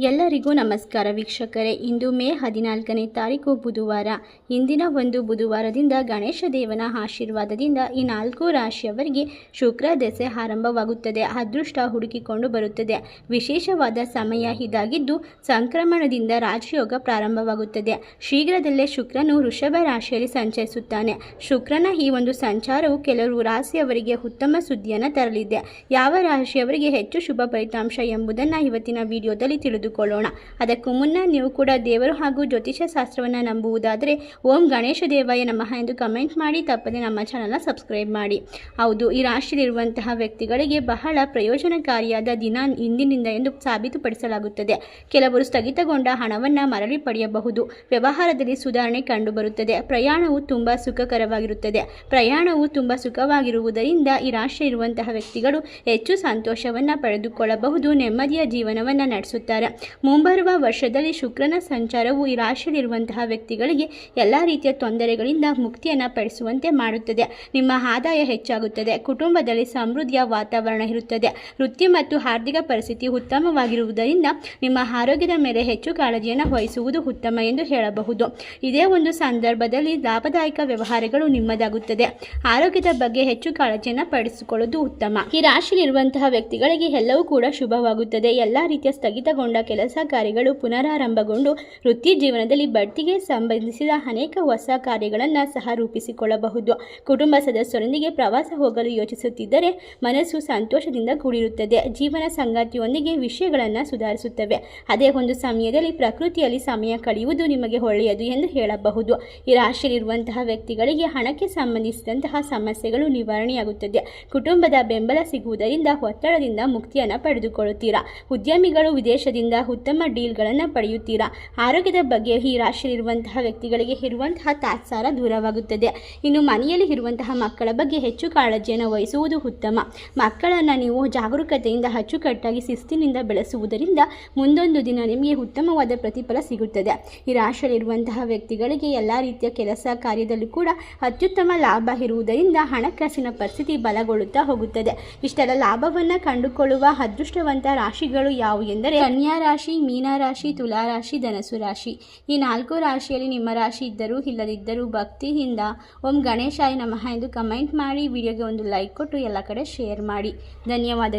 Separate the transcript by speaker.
Speaker 1: ಎಲ್ಲರಿಗೂ ನಮಸ್ಕಾರ ವೀಕ್ಷಕರೇ. ಇಂದು ಮೇ ಹದಿನಾಲ್ಕನೇ ತಾರೀಕು ಬುಧವಾರ. ಇಂದಿನ ಒಂದು ಬುಧವಾರದಿಂದ ಗಣೇಶ ದೇವನ ಆಶೀರ್ವಾದದಿಂದ ಈ ನಾಲ್ಕು ರಾಶಿಯವರಿಗೆ ಶುಕ್ರ ದೆಸೆ ಆರಂಭವಾಗುತ್ತದೆ. ಅದೃಷ್ಟ ಹುಡುಕಿಕೊಂಡು ಬರುತ್ತದೆ. ವಿಶೇಷವಾದ ಸಮಯ ಇದಾಗಿದ್ದು ಸಂಕ್ರಮಣದಿಂದ ರಾಜಯೋಗ ಪ್ರಾರಂಭವಾಗುತ್ತದೆ. ಶೀಘ್ರದಲ್ಲೇ ಶುಕ್ರನು ವೃಷಭ ರಾಶಿಯಲ್ಲಿ ಸಂಚರಿಸುತ್ತಾನೆ. ಶುಕ್ರನ ಈ ಒಂದು ಸಂಚಾರವು ಕೆಲವು ರಾಶಿಯವರಿಗೆ ಉತ್ತಮ ಸುದ್ದಿಯನ್ನು ತರಲಿದೆ. ಯಾವ ರಾಶಿಯವರಿಗೆ ಹೆಚ್ಚು ಶುಭ ಫಲಿತಾಂಶ ಎಂಬುದನ್ನು ಇವತ್ತಿನ ವಿಡಿಯೋದಲ್ಲಿ ತಿಳಿದುಕೊಳ್ಳೋಣ. ಅದಕ್ಕೂ ಮುನ್ನ ನೀವು ಕೂಡ ದೇವರು ಹಾಗೂ ಜ್ಯೋತಿಷ್ಯ ಶಾಸ್ತ್ರವನ್ನು ನಂಬುವುದಾದರೆ, ಓಂ ಗಣೇಶ ದೇವಾಯ ನಮಃ ಎಂದು ಕಮೆಂಟ್ ಮಾಡಿ, ತಪ್ಪದೆ ನಮ್ಮ ಚಾನಲ್ನ ಸಬ್ಸ್ಕ್ರೈಬ್ ಮಾಡಿ. ಹೌದು, ಈ ರಾಶಿಯಲ್ಲಿರುವಂತಹ ವ್ಯಕ್ತಿಗಳಿಗೆ ಬಹಳ ಪ್ರಯೋಜನಕಾರಿಯಾದ ದಿನ ಇಂದಿನಿಂದ ಎಂದು ಸಾಬೀತುಪಡಿಸಲಾಗುತ್ತದೆ. ಕೆಲವರು ಸ್ಥಗಿತಗೊಂಡ ಹಣವನ್ನು ಮರಳಿ ಪಡೆಯಬಹುದು. ವ್ಯವಹಾರದಲ್ಲಿ ಸುಧಾರಣೆ ಕಂಡುಬರುತ್ತದೆ. ಪ್ರಯಾಣವು ತುಂಬ ಸುಖಕರವಾಗಿರುತ್ತದೆ. ಪ್ರಯಾಣವು ತುಂಬ ಸುಖವಾಗಿರುವುದರಿಂದ ಈ ರಾಶಿ ಇರುವಂತಹ ವ್ಯಕ್ತಿಗಳು ಹೆಚ್ಚು ಸಂತೋಷವನ್ನು ಪಡೆದುಕೊಳ್ಳಬಹುದು, ನೆಮ್ಮದಿಯ ಜೀವನವನ್ನು ನಡೆಸುತ್ತಾರೆ. ಮುಂಬರುವ ವರ್ಷದಲ್ಲಿ ಶುಕ್ರನ ಸಂಚಾರವು ಈ ರಾಶಿಯಲ್ಲಿರುವಂತಹ ವ್ಯಕ್ತಿಗಳಿಗೆ ಎಲ್ಲ ರೀತಿಯ ತೊಂದರೆಗಳಿಂದ ಮುಕ್ತಿಯನ್ನು ಪಡಿಸುವಂತೆ ಮಾಡುತ್ತದೆ. ನಿಮ್ಮ ಆದಾಯ ಹೆಚ್ಚಾಗುತ್ತದೆ. ಕುಟುಂಬದಲ್ಲಿ ಸಮೃದ್ಧಿಯ ವಾತಾವರಣ ಇರುತ್ತದೆ. ವೃತ್ತಿ ಮತ್ತು ಆರ್ಥಿಕ ಪರಿಸ್ಥಿತಿ ಉತ್ತಮವಾಗಿರುವುದರಿಂದ ನಿಮ್ಮ ಆರೋಗ್ಯದ ಮೇಲೆ ಹೆಚ್ಚು ಕಾಳಜಿಯನ್ನು ವಹಿಸುವುದು ಉತ್ತಮ ಎಂದು ಹೇಳಬಹುದು. ಇದೇ ಒಂದು ಸಂದರ್ಭದಲ್ಲಿ ಲಾಭದಾಯಕ ವ್ಯವಹಾರಗಳು ನಿಮ್ಮದಾಗುತ್ತದೆ. ಆರೋಗ್ಯದ ಬಗ್ಗೆ ಹೆಚ್ಚು ಕಾಳಜಿಯನ್ನು ಪಡಿಸಿಕೊಳ್ಳುವುದು ಉತ್ತಮ. ಈ ರಾಶಿಯಲ್ಲಿರುವಂತಹ ವ್ಯಕ್ತಿಗಳಿಗೆ ಎಲ್ಲವೂ ಕೂಡ ಶುಭವಾಗುತ್ತದೆ. ಎಲ್ಲ ರೀತಿಯ ಸ್ಥಗಿತಗೊಂಡ ಕೆಲಸ ಕಾರ್ಯಗಳು ಪುನರಾರಂಭಗೊಂಡು ವೃತ್ತಿ ಜೀವನದಲ್ಲಿ ಬಡ್ತಿಗೆ ಸಂಬಂಧಿಸಿದ ಅನೇಕ ಹೊಸ ಕಾರ್ಯಗಳನ್ನು ಸಹ ರೂಪಿಸಿಕೊಳ್ಳಬಹುದು. ಕುಟುಂಬ ಸದಸ್ಯರೊಂದಿಗೆ ಪ್ರವಾಸ ಹೋಗಲು ಯೋಚಿಸುತ್ತಿದ್ದರೆ ಮನಸ್ಸು ಸಂತೋಷದಿಂದ ಕೂಡಿರುತ್ತದೆ. ಜೀವನ ಸಂಗಾತಿಯೊಂದಿಗೆ ವಿಷಯಗಳನ್ನು ಸುಧಾರಿಸುತ್ತವೆ. ಅದೇ ಒಂದು ಸಮಯದಲ್ಲಿ ಪ್ರಕೃತಿಯಲ್ಲಿ ಸಮಯ ಕಳೆಯುವುದು ನಿಮಗೆ ಒಳ್ಳೆಯದು ಎಂದು ಹೇಳಬಹುದು. ಈ ರಾಶಿಯಲ್ಲಿರುವಂತಹ ವ್ಯಕ್ತಿಗಳಿಗೆ ಹಣಕ್ಕೆ ಸಂಬಂಧಿಸಿದಂತಹ ಸಮಸ್ಯೆಗಳು ನಿವಾರಣೆಯಾಗುತ್ತದೆ. ಕುಟುಂಬದ ಬೆಂಬಲ ಸಿಗುವುದರಿಂದ ಒತ್ತಡದಿಂದ ಮುಕ್ತಿಯನ್ನು ಪಡೆದುಕೊಳ್ಳುತ್ತೀರಾ? ಉದ್ಯಮಿಗಳು ವಿದೇಶದಿಂದ ಉತ್ತಮ ಡೀಲ್ಗಳನ್ನು ಪಡೆಯುತ್ತೀರಾ? ಆರೋಗ್ಯದ ಬಗ್ಗೆ ಈ ರಾಶಿಯಲ್ಲಿರುವಂತಹ ವ್ಯಕ್ತಿಗಳಿಗೆ ಇರುವಂತಹ ತಾತ್ಸಾರ ದೂರವಾಗುತ್ತದೆ. ಇನ್ನು ಮನೆಯಲ್ಲಿ ಇರುವಂತಹ ಮಕ್ಕಳ ಬಗ್ಗೆ ಹೆಚ್ಚು ಕಾಳಜಿಯನ್ನು ವಹಿಸುವುದು ಉತ್ತಮ. ಮಕ್ಕಳನ್ನು ನೀವು ಜಾಗರೂಕತೆಯಿಂದ ಅಚ್ಚುಕಟ್ಟಾಗಿ ಶಿಸ್ತಿನಿಂದ ಬೆಳೆಸುವುದರಿಂದ ಮುಂದೊಂದು ದಿನ ನಿಮಗೆ ಉತ್ತಮವಾದ ಪ್ರತಿಫಲ ಸಿಗುತ್ತದೆ. ಈ ರಾಶಿಯಲ್ಲಿರುವಂತಹ ವ್ಯಕ್ತಿಗಳಿಗೆ ಎಲ್ಲ ರೀತಿಯ ಕೆಲಸ ಕಾರ್ಯದಲ್ಲೂ ಕೂಡ ಅತ್ಯುತ್ತಮ ಲಾಭ ಇರುವುದರಿಂದ ಹಣಕಾಸಿನ ಪರಿಸ್ಥಿತಿ ಬಲಗೊಳ್ಳುತ್ತಾ ಹೋಗುತ್ತದೆ. ಇಷ್ಟೆಲ್ಲ ಲಾಭವನ್ನು ಕಂಡುಕೊಳ್ಳುವ ಅದೃಷ್ಟವಂತ ರಾಶಿಗಳು ಯಾವುವು ಎಂದರೆ, ಕನ್ಯಾ ರಾಶಿ, ಮೀನ ರಾಶಿ, ತುಲಾ ರಾಶಿ ಧನಸು ರಾಶಿ. ಈ ನಾಲ್ಕು ರಾಶಿಯಲ್ಲಿ ನಿಮ್ಮ ರಾಶಿ ಇದ್ದರೂ ಇಲ್ಲದಿದ್ದರೂ ಭಕ್ತಿಯಿಂದ ಓಂ ಗಣೇಶಾಯ ನಮಃ ಎಂದು ಕಮೆಂಟ್ ಮಾಡಿ, ವಿಡಿಯೋಗೆ ಒಂದು ಲೈಕ್ ಕೊಟ್ಟು ಎಲ್ಲ ಕಡೆ ಶೇರ್ ಮಾಡಿ. ಧನ್ಯವಾದಗಳು.